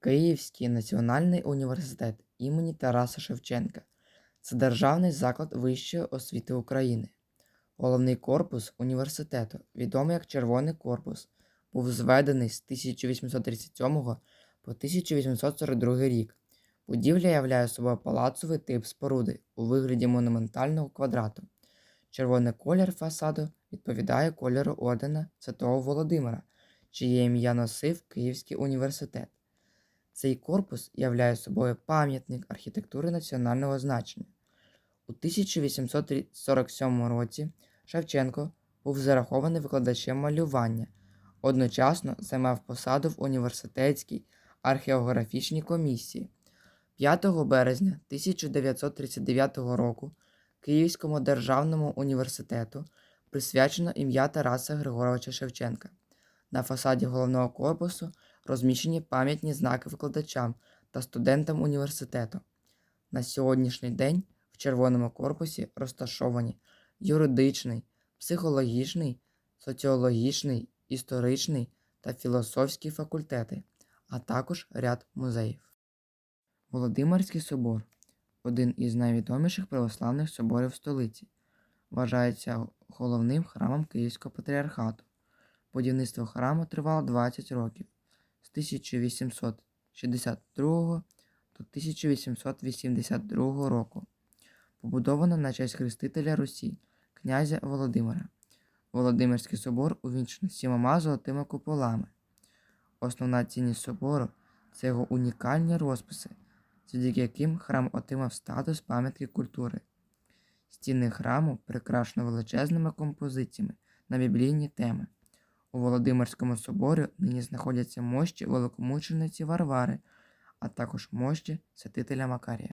Київський національний університет імені Тараса Шевченка це державний заклад вищої освіти України. Головний корпус університету, відомий як Червоний корпус, був зведений з 1837 по 1842 рік. Будівля являє собою палацовий тип споруди у вигляді монументального квадрату. Червоний колір фасаду відповідає кольору ордена Святого Володимира, чиє ім'я носив Київський університет. Цей корпус являє собою пам'ятник архітектури національного значення. У 1847 році Шевченко був зарахований викладачем малювання, одночасно займав посаду в університетській археографічній комісії. 5 березня 1939 року Київському державному університету присвячено ім'я Тараса Григоровича Шевченка. На фасаді головного корпусу розміщені пам'ятні знаки викладачам та студентам університету. На сьогоднішній день в червоному корпусі розташовані юридичний, психологічний, соціологічний, історичний та філософський факультети, а також ряд музеїв. Володимирський собор один із найвідоміших православних соборів столиці, вважається головним храмом Київського патріархату. Будівництво храму тривало 20 років з 1862 до 1882 року. Побудовано на честь хрестителя Русі, князя Володимира. Володимирський собор увінчений сімома золотими куполами. Основна цінність собору це його унікальні розписи, завдяки яким храм отримав статус пам'ятки культури. Стіни храму прикрашено величезними композиціями на біблійні теми. У Володимирському соборі нині знаходяться мощі великомучениці Варвари, а також мощі святителя Макарія.